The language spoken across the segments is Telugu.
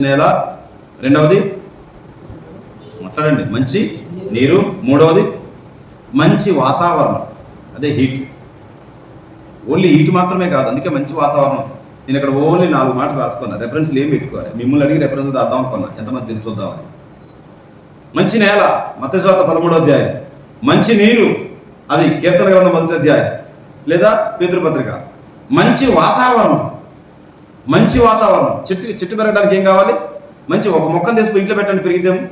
నేల రెండవది మాట్లాడండి మంచి నీరు మూడవది మంచి వాతావరణం. అదే హీట్ ఓన్లీ హీట్ మాత్రమే కాదు అందుకే మంచి వాతావరణం. నేను ఇక్కడ ఓన్లీ నాలుగు మాటలు రాసుకున్నా. రెఫరెన్స్లు ఏం పెట్టుకోవాలి? మిమ్మల్ని అడిగి రెఫరెన్స్ రాద్దాం అనుకున్నా. ఎంతమంది తెలిసి చూద్దామని. మంచి నేల మతస్వాత పదమూడో అధ్యాయం. మంచి నీరు అది కీర్తన గ్రంథం మొదటి అధ్యాయం. లేదా పితృపత్రిక మంచి వాతావరణం. మంచి వాతావరణం. చెట్టు చెట్టు పెరగడానికి ఏం కావాలి? మంచి ఒక మొక్కను తీసుకుని ఇంట్లో పెట్టండి పెరిగిద్దాము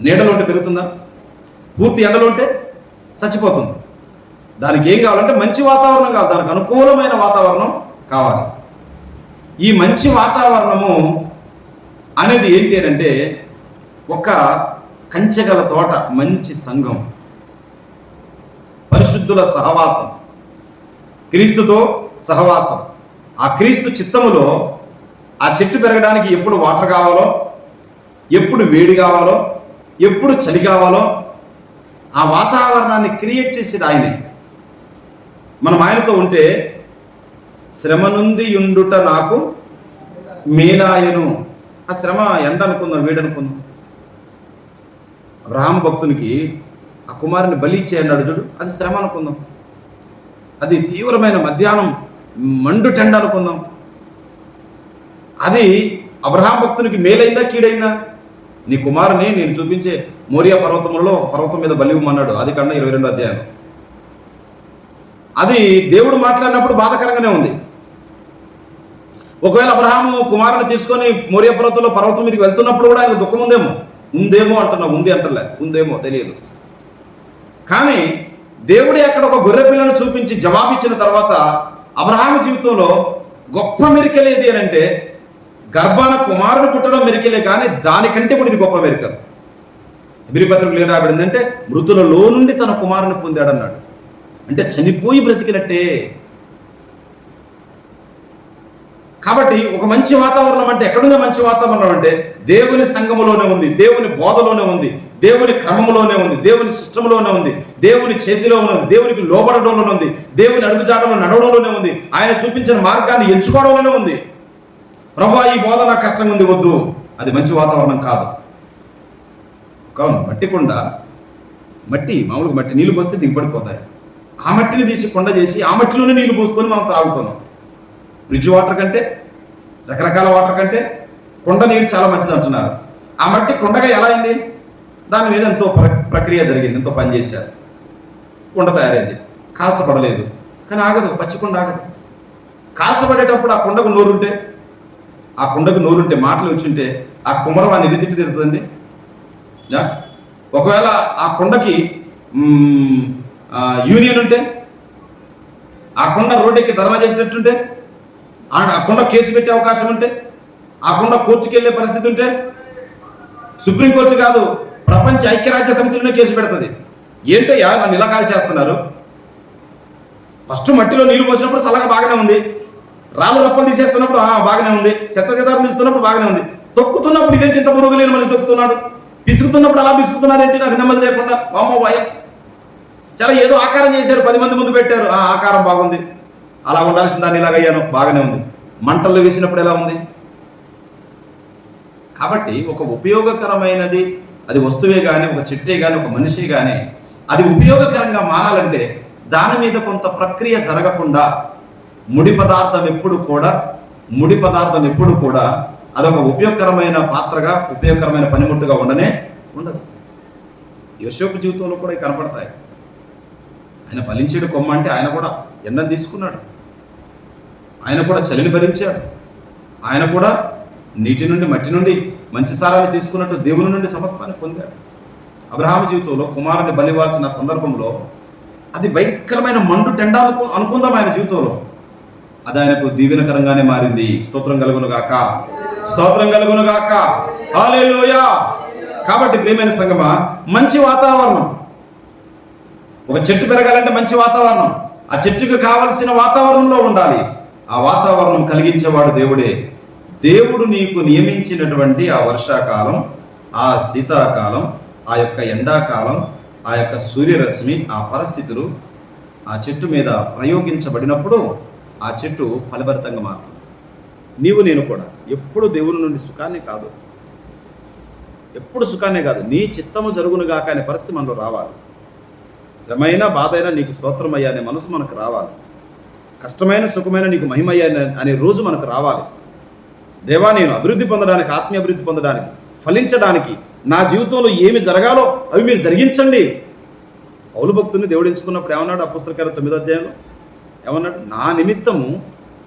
నీడలో ఉంటే పెరుగుతుందా? పూర్తి ఎండలో ఉంటే చచ్చిపోతుంది. దానికి ఏం కావాలంటే మంచి వాతావరణం కావాలి. దానికి అనుకూలమైన వాతావరణం కావాలి. ఈ మంచి వాతావరణము అనేది ఏంటి అని అంటే ఒక కంచెగల తోట మంచి సంఘం. పరిశుద్ధుల సహవాసం. క్రీస్తుతో సహవాసం. ఆ క్రీస్తు చిత్తములో ఆ చెట్టు పెరగడానికి ఎప్పుడు వాటర్ కావాలో ఎప్పుడు వేడి కావాలో ఎప్పుడు చలి కావాలో ఆ వాతావరణాన్ని క్రియేట్ చేసేది ఆయనే. మనం ఆయనతో ఉంటే శ్రమ నుండి ఉండుట నాకు మేలాయను ఆ శ్రమ ఎండ అనుకుందాం వేడి అనుకుందాం భక్తునికి ఆ కుమారుని బలి ఇచ్చే అన్నాడు చూడు అది శ్రమ అనుకుందాం. అది తీవ్రమైన మధ్యాహ్నం మండు టెండ అనుకుందాం అది అబ్రహాం భక్తునికి మేలైందా కీడైందా? నీ కుమారుని నేను చూపించే మోరియా పర్వతములలో పర్వతం మీద బలివ్వమన్నాడు అది కన్నా ఇరవై రెండు అధ్యాయం. అది దేవుడు మాట్లాడినప్పుడు బాధకరంగానే ఉంది. ఒకవేళ అబ్రహాము కుమారుని తీసుకొని మోరియా పర్వతంలో పర్వతం మీదకి వెళ్తున్నప్పుడు కూడా ఆయన దుఃఖం ఉందేమో? ఉందేమో అంటున్నా ఉంది అంటలే. ఉందేమో తెలియదు. కానీ దేవుడే అక్కడ ఒక గొర్రె పిల్లను చూపించి జవాబిచ్చిన తర్వాత అబ్రహాం జీవితంలో గొప్ప మెరికలేది అని అంటే గర్భాన కుమారుడు పుట్టడం మెరికలే కానీ దానికంటే కూడా ఇది గొప్ప మెరికలు. అభిరిపత్రికలు ఏం రాబడింది అంటే మృతులలో నుండి తన కుమారుని పొందాడన్నాడు. అంటే చనిపోయి బ్రతికినట్టే. కాబట్టి ఒక మంచి వాతావరణం అంటే ఎక్కడుందో మంచి వాతావరణం అంటే దేవుని సంఘములోనే ఉంది దేవుని బోధలోనే ఉంది. దేవుని క్రమంలోనే ఉంది దేవుని సిస్టంలోనే ఉంది దేవుని చేతిలో ఉన్నది దేవునికి లోబడడంలోనే ఉంది దేవుని అడుగుజాడలో నడవడంలోనే ఉంది ఆయన చూపించిన మార్గాన్ని ఎంచుకోవడంలోనే ఉంది. ప్రభా ఈ బోధ నాకు కష్టంగా ఉంది వద్దు. అది మంచి వాతావరణం కాదు. కావును మట్టి కొండ మట్టి మామూలుగా మట్టి నీళ్ళు పోస్తే దిగుబడిపోతాయి. ఆ మట్టిని తీసి కొండ చేసి ఆ మట్టిలోనే నీళ్ళు పోసుకొని మనం త్రాగుతున్నాం ఫ్రిడ్జ్ వాటర్ కంటే రకరకాల వాటర్ కంటే కొండ నీరు చాలా మంచిది అంటున్నారు. ఆ మట్టి కొండగా ఎలా అయింది? దాని మీద ఎంతో ప్ర- ప్రక్రియ జరిగింది ఎంతో పని చేశారు. కొండ తయారైంది. కాల్చబడలేదు. కానీ ఆగదు పచ్చి కొండ ఆగదు. కాల్చబడేటప్పుడు ఆ కొండకు నోరుంటే ఆ కుండకు నోరుంటే మాటలు వచ్చుంటే ఆ కుమ్మరం ఆ తిట్టి తిడుతుంది ఒకవేళ ఆ కుండకి యూనియన్ ఉంటే ఆ కుండ రోడ్డెక్కి ధర్నా చేసినట్టుంటే ఆ ఆ కుండ కేసు పెట్టే అవకాశం ఉంటే ఆ కుండ కోర్టుకి వెళ్ళే పరిస్థితి ఉంటే సుప్రీంకోర్టు కాదు ప్రపంచ ఐక్యరాజ్య సమితిలోనే కేసు పెడుతుంది. ఏంటయ్యా నన్ను ఇలా కాల్ చేస్తున్నారు? ఫస్ట్ మట్టిలో నీళ్ళు పోసినప్పుడు సలహా బాగానే ఉంది. రాళ్ళు రప్పలు తీసేస్తున్నప్పుడు బాగానే ఉంది. చెత్త చెదారం తీస్తున్నప్పుడు బాగానే ఉంది. తొక్కుతున్నప్పుడు ఇదేంటి ఇంత పురుగు లేని మనిషి తొక్కుతున్నాడు? పిసుకుతున్నప్పుడు అలా పిసుకుతున్నాడు ఏంటి? నాకు నెమ్మది లేకుండా. వామ్మో భయం చాలా ఏదో ఆకారం చేశారు పది మంది ముందు పెట్టారు. ఆ ఆకారం బాగుంది. అలా ఉండాల్సిన దాన్ని ఇలాగ అయ్యాను. బాగానే ఉంది. మంటల్లో వేసినప్పుడు ఎలా ఉంది? కాబట్టి ఒక ఉపయోగకరమైనది అది వస్తువే కానీ ఒక చెట్టే కానీ ఒక మనిషి కానీ అది ఉపయోగకరంగా మారాలంటే దాని మీద కొంత ప్రక్రియ జరగకుండా ముడి పదార్థం ఎప్పుడు కూడా ముడి పదార్థం ఎప్పుడు కూడా అదొక ఉపయోగకరమైన పాత్రగా ఉపయోగకరమైన పనిముట్టుగా ఉండనే ఉండదు. యశోపు జీవితంలో కూడా కనపడతాయి. ఆయన ఫలించేడు కొమ్మ అంటే ఆయన కూడా ఎండను తీసుకున్నాడు. ఆయన కూడా చలిని భరించాడు. ఆయన కూడా నీటి నుండి మట్టి నుండి మంచి సారాన్ని తీసుకున్నట్టు దేవుని నుండి సమస్తాన్ని పొందాడు. అబ్రహాం జీవితంలో కుమారుని బలివాల్సిన సందర్భంలో అది భయంకరమైన మండు టెండా అనుకుందాం ఆయన జీవితంలో. అది ఆయనకు దీవెనకరంగానే మారింది. స్తోత్రం కలుగును గాక. స్తోత్రం కలుగును గాక. కాబట్టి ప్రియమైన సంగమా మంచి వాతావరణం. ఒక చెట్టు పెరగాలంటే మంచి వాతావరణం. ఆ చెట్టుకు కావలసిన వాతావరణంలో ఉండాలి. ఆ వాతావరణం కలిగించేవాడు దేవుడే. దేవుడు నీకు నియమించినటువంటి ఆ వర్షాకాలం ఆ శీతాకాలం ఆ యొక్క ఎండాకాలం ఆ యొక్క సూర్యరశ్మి ఆ పరిస్థితులు ఆ చెట్టు మీద ప్రయోగించబడినప్పుడు ఆ చెట్టు ఫలభరితంగా మారుతుంది. నీవు నేను కూడా. ఎప్పుడు దేవుని నుండి సుఖాన్ని కాదు. ఎప్పుడు సుఖాన్నే కాదు. నీ చిత్తము జరుగునుగాక అనే పరిస్థితి మనలో రావాలి. శ్రమైన బాధ అయినా నీకు స్తోత్రమయ్యా అనే మనసు మనకు రావాలి. కష్టమైన సుఖమైన నీకు మహిమయ్యా అనే- అనే రోజు మనకు రావాలి. దేవా నేను అభివృద్ధి పొందడానికి ఆత్మీయ అభివృద్ధి పొందడానికి ఫలించడానికి నా జీవితంలో ఏమి జరగాలో అవి మీరు జరిగించండి. పౌలు భక్తుని దేవుడు ఎంచుకున్నప్పుడు ఏమన్నాడు ఆ పుస్తకాలు తొమ్మిదో అధ్యాయంలో? ఏమన్నాడు? నా నిమిత్తము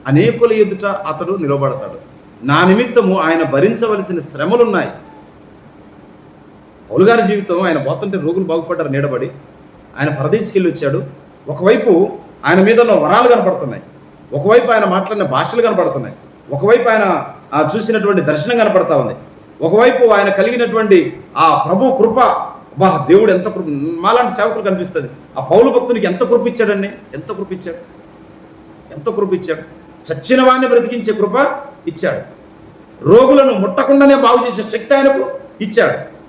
అనేకుల ఎదుట అతడు నిలబడతాడు. నా నిమిత్తము ఆయన భరించవలసిన శ్రమలున్నాయి. పౌలు గారి జీవితం ఆయన పోతుంటే రోగులు బాగుపడ్డారు నీడబడి. ఆయన పరదేశికి వెళ్ళి వచ్చాడు. ఒకవైపు ఆయన మీద ఉన్న వరాలు కనపడుతున్నాయి. ఒకవైపు ఆయన మాట్లాడిన భాషలు కనపడుతున్నాయి. ఒకవైపు ఆయన ఆ చూసినటువంటి దర్శనం కనపడతా ఉంది. ఒకవైపు ఆయన కలిగినటువంటి ఆ ప్రభు కృప బా దేవుడు ఎంత కృప మాలాంటి సేవకులు కనిపిస్తుంది. ఆ పౌలు భక్తునికి ఎంత కృప ఇచ్చాడండి? ఎంత కృప ఇచ్చాడు? ఎంత కృప ఇచ్చాడు? చచ్చిన వాడిని బ్రతికించే కృప ఇచ్చాడు. రోగులను ముట్టకుండానే బాగు చేసే శక్తి ఆయనకు ఇచ్చాడు.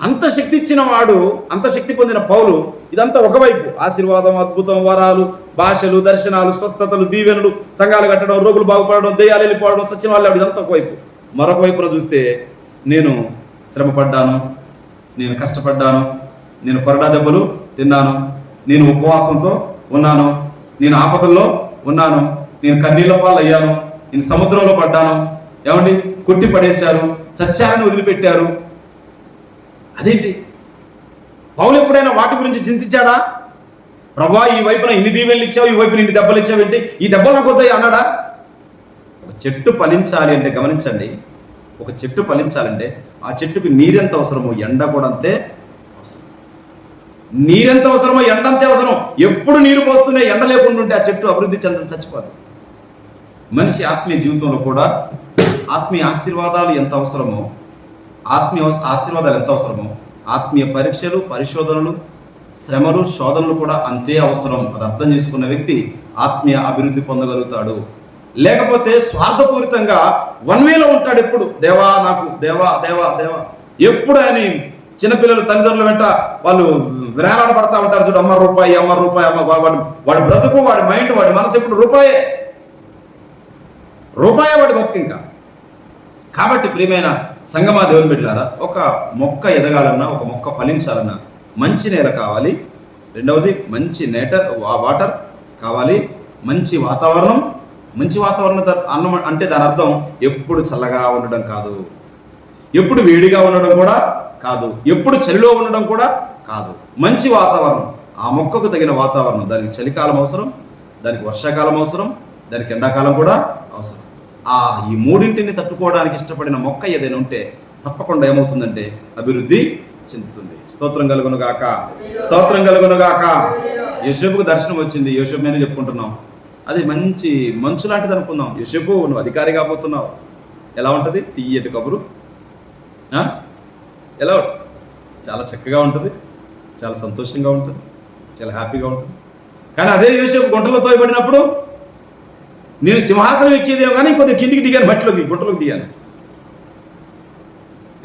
అంత శక్తి ఇచ్చిన వాడు అంత శక్తి పొందిన పౌలు ఇదంతా ఒకవైపు. ఆశీర్వాదం అద్భుతం వరాలు భాషలు దర్శనాలు స్వస్థతలు దీవెనలు సంఘాలు కట్టడం రోగులు బాగుపడడం దెయ్యాలు వెళ్ళిపోవడం సచిన వాళ్ళు ఇదంతా ఒకవైపు. మరొక వైపున చూస్తే నేను శ్రమపడ్డాను నేను కష్టపడ్డాను నేను కొరడా దెబ్బలు తిన్నాను నేను ఉపవాసంతో ఉన్నాను నేను ఆపదల్లో ఉన్నాను నేను కన్నీళ్ళ పాలు అయ్యాను నేను సముద్రంలో పడ్డాను ఏమండి? కొట్టి పడేశారు చచ్చారని వదిలిపెట్టారు అదేంటి? పౌలు ఎప్పుడైనా వాటి గురించి చింతించాడా? ప్రభా ఈ వైపున ఇన్ని దీవెనలు ఇచ్చావు ఈ వైపున ఇన్ని దెబ్బలు ఇచ్చావు ఏంటి? ఈ దెబ్బలు నాకు వద్దాయి అన్నాడా? ఒక చెట్టు ఫలించాలి అంటే గమనించండి. ఒక చెట్టు ఫలించాలంటే ఆ చెట్టుకు నీరెంత అవసరమో ఎండ కూడా అంతే అవసరం. నీరెంత అవసరమో ఎండ అంతే అవసరం. ఎప్పుడు నీరు పోస్తూనే ఎండ లేకుండా ఉంటే ఆ చెట్టు అభివృద్ధి చెంద చచ్చిపోదు. మనిషి ఆత్మీయ జీవితంలో కూడా ఆత్మీయ ఆశీర్వాదాలు ఎంత అవసరమో ఆత్మీయ ఆశీర్వాదాలు ఎంత అవసరమో ఆత్మీయ పరీక్షలు పరిశోధనలు శ్రమలు శోధనలు కూడా అంతే అవసరం. అది అర్థం చేసుకున్న వ్యక్తి ఆత్మీయ అభివృద్ధి పొందగలుగుతాడు. లేకపోతే స్వార్థపూరితంగా వన్ వేలో ఉంటాడు ఎప్పుడు? దేవా నాకు దేవా దేవా దేవా. ఎప్పుడు అని చిన్నపిల్లలు తల్లిదండ్రుల వెంట వాళ్ళు విరాళాలు పడతా ఉంటారు చూడు అమ్మ రూపాయి అమ్మ రూపాయి అమ్మ వాడు వాడి బ్రతుకు వాడి మైండ్ వాడి మనసు ఎప్పుడు రూపాయే? రూపాయే వాడి బతుకు ఇంకా. కాబట్టి ప్రియమైన సంగమా దేవుని బిడ్డలారా ఒక మొక్క ఎదగాలన్నా ఒక మొక్క ఫలించాలన్నా మంచి నేల కావాలి. రెండవది మంచి నేటర్ వాటర్ కావాలి. మంచి వాతావరణం మంచి వాతావరణం ద- అన్నం అంటే దాని అర్థం ఎప్పుడు చల్లగా ఉండడం కాదు. ఎప్పుడు వేడిగా ఉండడం కూడా కాదు. ఎప్పుడు చలిలో ఉండడం కూడా కాదు. మంచి వాతావరణం ఆ మొక్కకు తగిన వాతావరణం. దానికి చలికాలం అవసరం దానికి వర్షాకాలం అవసరం దానికి ఎండాకాలం కూడా అవసరం. ఆ ఈ మూడింటిని తట్టుకోవడానికి ఇష్టపడిన మొక్క ఏదైనా ఉంటే తప్పకుండా ఏమవుతుందంటే అభివృద్ధి చెందుతుంది. స్తోత్రం కలుగునుగాక స్తోత్రం కలుగును గాక. యోసేపుకు దర్శనం వచ్చింది. యోసేపు నేను చెప్పుకుంటున్నాం. అది మంచి మంచు లాంటిది అనుకుందాం. యోసేపు నువ్వు అధికారి కాబోతున్నావు ఎలా ఉంటుంది? తీయటి కబురు. ఎలా చాలా చక్కగా ఉంటుంది. చాలా సంతోషంగా ఉంటుంది. చాలా హ్యాపీగా ఉంటుంది. కానీ అదే యూసేపు గుంటలో తోయబడినప్పుడు నేను సింహాసనం ఎక్కేదేమో కానీ కొద్దిగా కిందికి దిగాను బట్టిలోకి గుట్టలోకి దిగాను.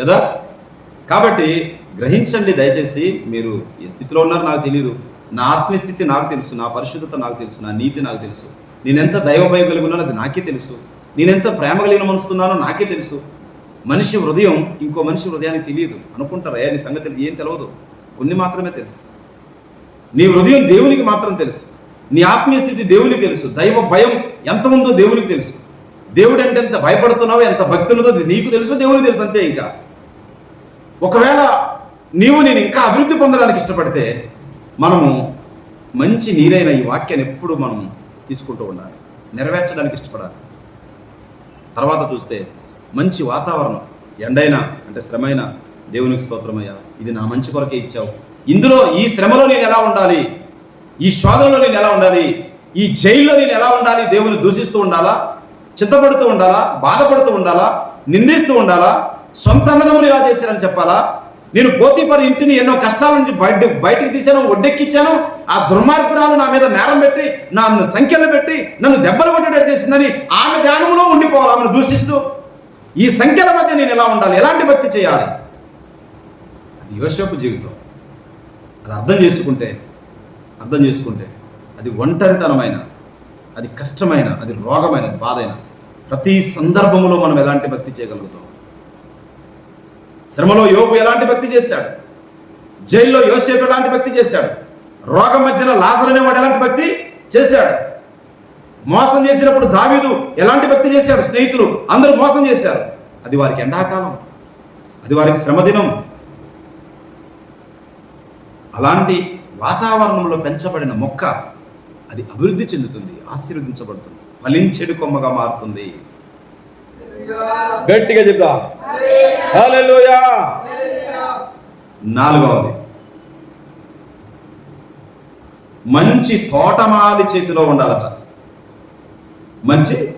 కదా? కాబట్టి గ్రహించండి దయచేసి మీరు ఏ స్థితిలో ఉన్నారో నాకు తెలియదు నా ఆత్మీయస్థితి నాకు తెలుసు నా పరిశుద్ధత నాకు తెలుసు నా నీతి నాకు తెలుసు. నేనెంత దైవభయం కలిగి ఉన్నానో అది నాకే తెలుసు. నేనెంత ప్రేమ కలిగిన మనస్తున్నానో నాకే తెలుసు. మనిషి హృదయం ఇంకో మనిషి హృదయానికి తెలియదు. అనుకుంటారా? ఏ నీ సంగతి ఏం తెలియదు కొన్ని మాత్రమే తెలుసు. నీ హృదయం దేవునికి మాత్రం తెలుసు. నీ ఆత్మీయ స్థితి దేవునికి తెలుసు. దైవ భయం ఎంత ఉందో దేవునికి తెలుసు. దేవుడు అంటే ఎంత భయపడుతున్నావో ఎంత భక్తి ఉన్నదో నీకు తెలుసు దేవునికి తెలుసు అంతే ఇంకా. ఒకవేళ నీవు నేను ఇంకా అభివృద్ధి పొందడానికి ఇష్టపడితే మనము మంచి నీరైన ఈ వాక్యాన్ని ఎప్పుడు మనం తీసుకుంటూ ఉండాలి. నెరవేర్చడానికి ఇష్టపడాలి. తర్వాత చూస్తే మంచి వాతావరణం. ఎండైనా అంటే శ్రమైనా దేవునికి స్తోత్రమయ్యా. ఇది నా మంచి కొరకే ఇచ్చావు. ఇందులో ఈ శ్రమలో నేను ఎలా ఉండాలి? ఈ శోధనలో నేను ఎలా ఉండాలి? ఈ జైల్లో నేను ఎలా ఉండాలి? దేవుని దూషిస్తూ ఉండాలా? చింతపడుతూ ఉండాలా? బాధపడుతూ ఉండాలా? నిందిస్తూ ఉండాలా? సొంత అన్నదమ్ములు ఇలా చేశారని చెప్పాలా? నేను పోతీపరి ఇంటిని ఎన్నో కష్టాల నుంచి బయట బయటికి తీశాను ఒడ్డెక్కిచ్చాను. ఆ దుర్మార్గురాలు నా మీద నేరం పెట్టి నా సంఖ్యలు పెట్టి నన్ను దెబ్బలు కొట్టేటట్టు చేసిందని ఆమె ధ్యానంలో ఉండిపోవాలి ఆమెను దూషిస్తూ. ఈ సంఖ్యల మధ్య నేను ఎలా ఉండాలి? ఎలాంటి భక్తి చేయాలి? అది యోసేపు జీవితం. అది అర్థం చేసుకుంటే అర్థం చేసుకుంటే అది ఒంటరితనమైన అది కష్టమైన అది రోగమైన అది బాధైన ప్రతి సందర్భములో మనం ఎలాంటి భక్తి చేయగలుగుతాం? శ్రమలో యోగు ఎలాంటి భక్తి చేశాడు? జైల్లో యోసేపు ఎలాంటి భక్తి చేశాడు? రోగం మధ్యన లాజర్ అనేవాడు ఎలాంటి భక్తి చేశాడు? మోసం చేసినప్పుడు దావీదు ఎలాంటి భక్తి చేశాడు? స్నేహితులు అందరూ మోసం చేశారు. అది వారికి ఎండాకాలం అది వారికి శ్రమదినం. అలాంటి వాతావరణంలో పెంచబడిన మొక్క అది అభివృద్ధి చెందుతుంది ఆశీర్వదించబడుతుంది ఫలించెడు కొమ్మగా మారుతుంది. గట్టిగా చెప్తా. నాలుగవది. మంచి తోటమాలి చేతిలో ఉండాలట. మంచి